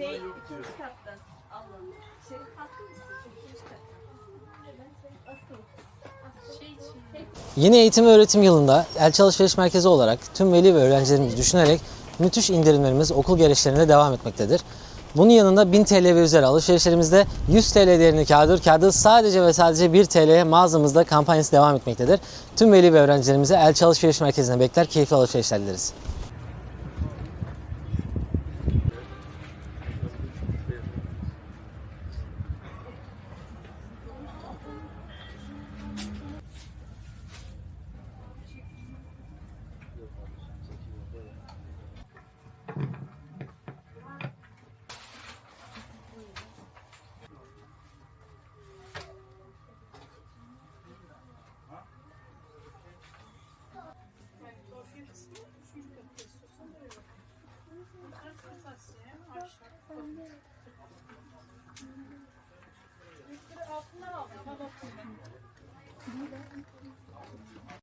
Şey ikinci kattan. Allah'ım. Şey hakkı mısın? İkinci kattan. Şey. Yeni eğitim ve öğretim yılında Elçi Alışveriş Merkezi olarak tüm veli ve öğrencilerimizi düşünerek müthiş indirimlerimiz okul gelişlerinde devam etmektedir. Bunun yanında 1000 TL ve üzeri alışverişlerimizde 100 TL değerindeki kağıdır. Kağıdı sadece ve sadece 1 TL'ye mağazamızda kampanyası devam etmektedir. Tüm veli ve öğrencilerimizi Elçi Alışveriş Merkezi'ne bekler, keyifli alışverişler dileriz. 안 돼.